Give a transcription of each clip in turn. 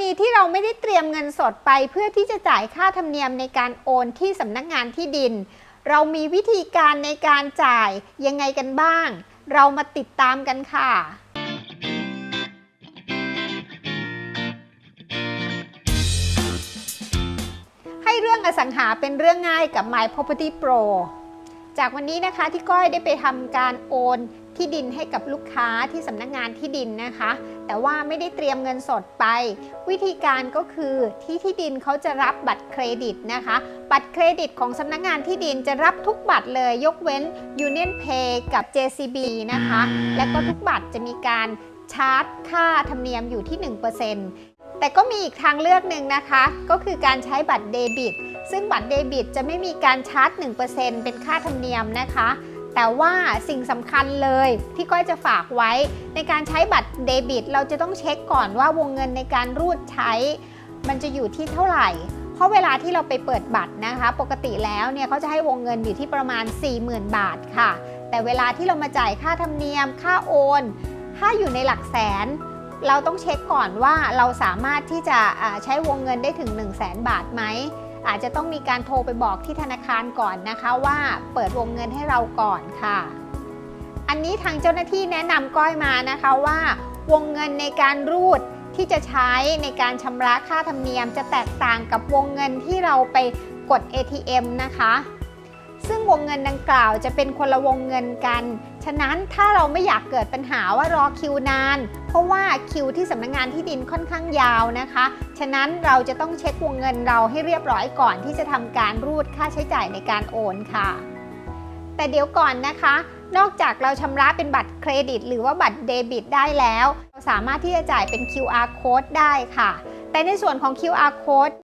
ณีที่เราไม่ได้เตรียมเงินสดไป เพื่อที่จะจ่ายค่าธรรมเนียมในการโอนที่สำนักงานที่ดิน เรามีวิธีการในการจ่ายยังไงกันบ้าง เรามาติดตามกันค่ะ ให้เรื่องอสังหาเป็นเรื่องง่ายกับ My Property Pro จากวันนี้นะคะที่ก้อยได้ไปทำการโอนที่ดินให้กับลูกค้าที่สำนักงานที่ดินนะคะ แต่ว่าไม่ได้เตรียมเงินสดไป วิธีการก็คือที่ที่ดินเขาจะรับบัตรเครดิตนะคะ บัตรเครดิตของสำนักงานที่ดินจะรับทุกบัตรเลย ยกเว้น Union Pay กับ JCB นะคะ และก็ทุกบัตรจะมีการชาร์จค่าธรรมเนียมอยู่ที่ 1%แต่ก็มีอีกทางเลือกหนึ่งนะคะ ก็คือการใช้บัตรเดบิต ซึ่งบัตรเดบิตจะไม่มีการชาร์จ 1%เป็นค่าธรรมเนียมนะคะ แต่ว่าสิ่งสำคัญเลยที่ก้อยจะฝากไว้ ในการใช้บัตรเดบิต เราจะต้องเช็คก่อนว่าวงเงินในการรูดใช้ มันจะอยู่ที่เท่าไหร่เพราะเวลาที่เราไปเปิดบัตรนะคะ ปกติแล้วเนี่ยเขาจะให้วงเงินอยู่ที่ประมาณ 40,000 บาทค่ะ แต่เวลาที่เรามาจ่ายค่าธรรมเนียม ค่าโอน ถ้าอยู่ในหลักแสน เราต้องเช็คก่อนว่าเราสามารถที่จะใช้วงเงินได้ถึง 1 0 0 0 0แสนบาทไหม อาจจะต้องมีการโทรไปบอกที่ธนาคารก่อนนะคะว่าเปิดวงเงินให้เราก่อนค่ะ อันนี้ทางเจ้าหน้าที่แนะนำก้อยมานะคะว่าวงเงินในการรูดที่จะใช้ในการชำระค่าธรรมเนียม จะแตกต่างกับวงเงินที่เราไปกด ATM นะคะ ซึ่งวงเงินดังกล่าวจะเป็นคนละวงเงินกัน ฉะนั้นถ้าเราไม่อยากเกิดปัญหาว่ารอคิวนาน เพราะว่าคิวที่สำนักงานที่ดินค่อนข้างยาวนะคะ ฉะนั้นเราจะต้องเช็ควงเงินเราให้เรียบร้อยก่อนที่จะทำการรูดค่าใช้จ่ายในการโอนค่ะ แต่เดี๋ยวก่อนนะคะนอกจากเราชำระเป็นบัตรเครดิต หรือว่าบัตรเดบิตได้แล้ว เราสามารถที่จะจ่ายเป็น QR code ได้ค่ะ แต่ในส่วนของ QR code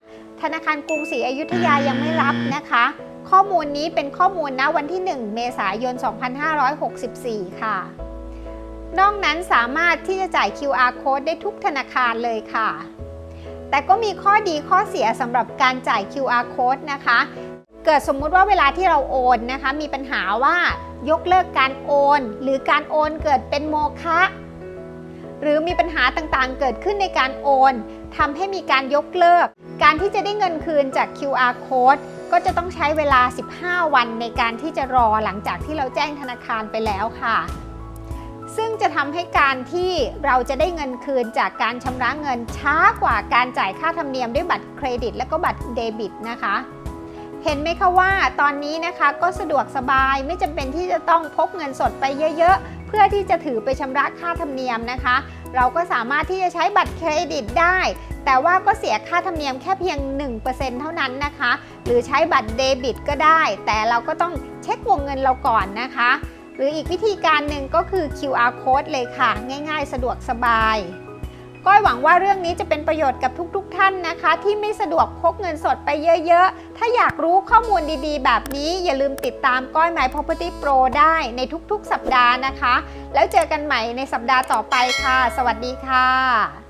ธนาคารกรุงศรีอยุธยายังไม่รับนะคะ ข้อมูลนี้เป็นข้อมูลณวันที่ 1 เมษายน 2564 ค่ะ นอกนั้นสามารถที่จะจ่าย QR code ได้ทุกธนาคารเลยค่ะ แต่ก็มีข้อดีข้อเสียสำหรับการจ่าย QR code นะคะ เกิดสมมุติว่าเวลาที่เราโอนนะคะ มีปัญหาว่ายกเลิกการโอน หรือการโอนเกิดเป็นโมฆะหรือมีปัญหาต่างๆ เกิดขึ้นในการโอนทำให้มีการยกเลิก การที่จะได้เงินคืนจาก QR code ก็จะต้องใช้เวลา 15 วันในการที่จะรอหลังจากที่เราแจ้งธนาคารไปแล้วค่ะ ซึ่งจะทำให้การที่เราจะได้เงินคืนจากการชำระเงินช้ากว่าการจ่ายค่าธรรมเนียมด้วยบัตรเครดิต และก็บัตรเดบิตนะคะเห็นไหมคะว่าตอนนี้นะคะก็สะดวกสบายไม่จำเป็นที่จะต้องพกเงินสดไปเยอะๆ เพื่อที่จะถือไปชำระค่าธรรมเนียมนะคะ เราก็สามารถที่จะใช้บัตรเครดิตได้ แต่ว่าก็เสียค่าธรรมเนียมแค่เพียง 1%เท่านั้นนะคะ หรือใช้บัตรเดบิตก็ได้ แต่เราก็ต้องเช็ควงเงินเราก่อนนะคะ หรืออีกวิธีการหนึ่งก็คือ QR code เลยค่ะ ง่ายๆ สะดวกสบาย ก้อยหวังว่าเรื่องนี้จะเป็นประโยชน์กับทุกๆทท่านนะคะ ที่ไม่สะดวกพกเงินสดไปเยอะๆ ถ้าอยากรู้ข้อมูลดีๆ แบบนี้ อย่าลืมติดตามก้อย My Property Pro ได้ในทุกๆ สัปดาห์นะคะ แล้วเจอกันใหม่ในสัปดาห์ต่อไปค่ะ สวัสดีค่ะ